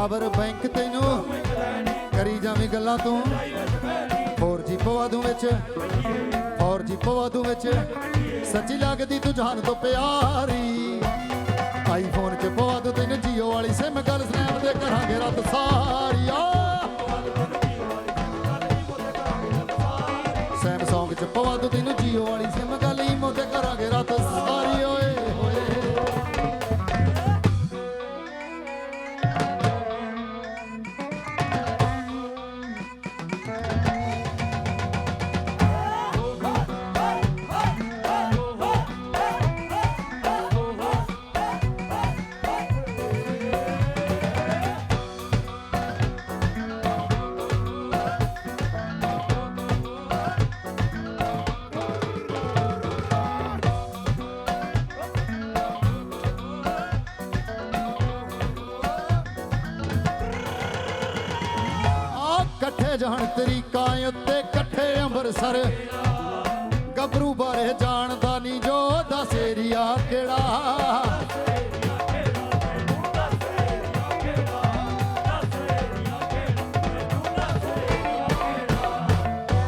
Power bank ਤੈਨੂੰ ਕਰੀ ਜਾਵੀਂ ਗੱਲਾਂ ਤੂੰ। 4G ਪਵਾ ਦੂੰ ਵਿੱਚ 4G ਪਵਾ ਦੂੰ ਵਿੱਚ। ਸੱਚੀ ਲੱਗਦੀ ਤੂੰ ਜਾਨ ਤੋਂ ਪਿਆਰੀ। ਆਈਫੋਨ ਚ ਪਵਾ ਦੂੰ ਤੈਨੂੰ ਜੀਓ ਵਾਲੀ ਸਿਮ ਗੱਲ ਸਨੈਪ ਤੇ ਕਰਾਂਗੇ ਰਾਤ ਸਾਰੀ। ਸੈਮਸੰਗ ਚ ਪਵਾ ਦੂੰ ਤੈਨੂੰ ਜੀਓ ਵਾਲੀ ਸਿਮ ਆ ਇਕੱਠੇ ਜਾਣ ਤਰੀਕਾਂ ਉੱਤੇ ਇਕੱਠੇ ਅੰਮ੍ਰਿਤਸਰ। ਗੱਭਰੂ ਬਾਰੇ ਜਾਣਦਾ ਨਹੀਂ ਜੋ ਦੱਸ ਏਰੀਆ ਕਿਹੜਾ।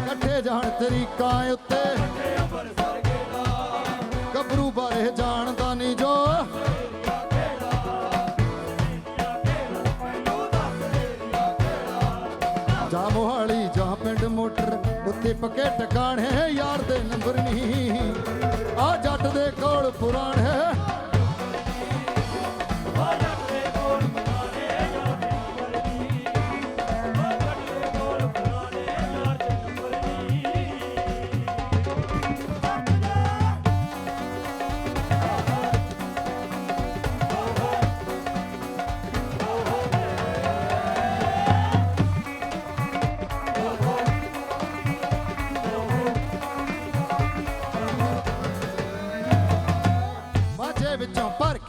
ਇਕੱਠੇ ਜਾਣ ਤਰੀਕਾਂ ਉੱਤੇ ਮੋਟਰ ਉੱਤੇ ਪੱਕੇ ਟਿਕਾਣੇ ਯਾਰ ਦੇ ਨੰਬਰ ਨਹੀਂ ਆ ਜੱਟ ਦੇ ਕੋਲ ਪੁਰਾਣ ਹੈ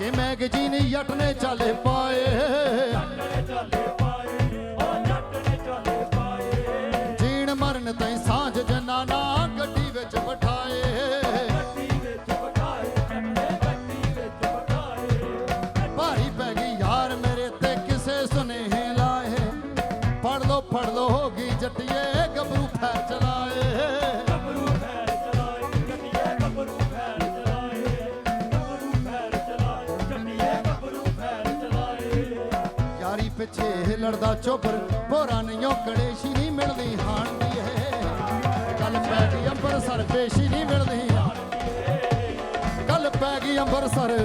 ਕੇ ਮੈਗਜ਼ੀਨ ਜੱਟ ਨੇ ਚਾਲੇ ਪਾਏ। ਜੀਣ ਮਰਨ ਤਾਈਂ ਸਾਂਝ ਜਨਾਨਾ ਗੱਡੀ ਵਿੱਚ ਬਿਠਾਏ। ਭਾਰੀ ਪੈ ਗਈ ਯਾਰ ਮੇਰੇ ਤੇ ਕਿਸੇ ਸੁਨੇਹੇ ਲਾਏ। ਫੜ ਲੋ ਫੜ ਲੋ ਹੋ ਗਈ ਜੱਟੀਏ। ਪਿੱਛੇ ਲੜਦਾ ਚੋਬਰ ਭੋਰਾ ਨਹੀਂ ਕੜੇਸ਼ੀ ਨਹੀਂ ਮਿਲਦੀ ਹਾਂਡੀ ਏ। ਕੱਲ ਪੈ ਗਈ ਅੰਬਰਸਰ, ਪੇਸ਼ੀ ਨਹੀਂ ਮਿਲਦੀ ਕੱਲ ਪੈ ਗਈ ਅੰਬਰਸਰ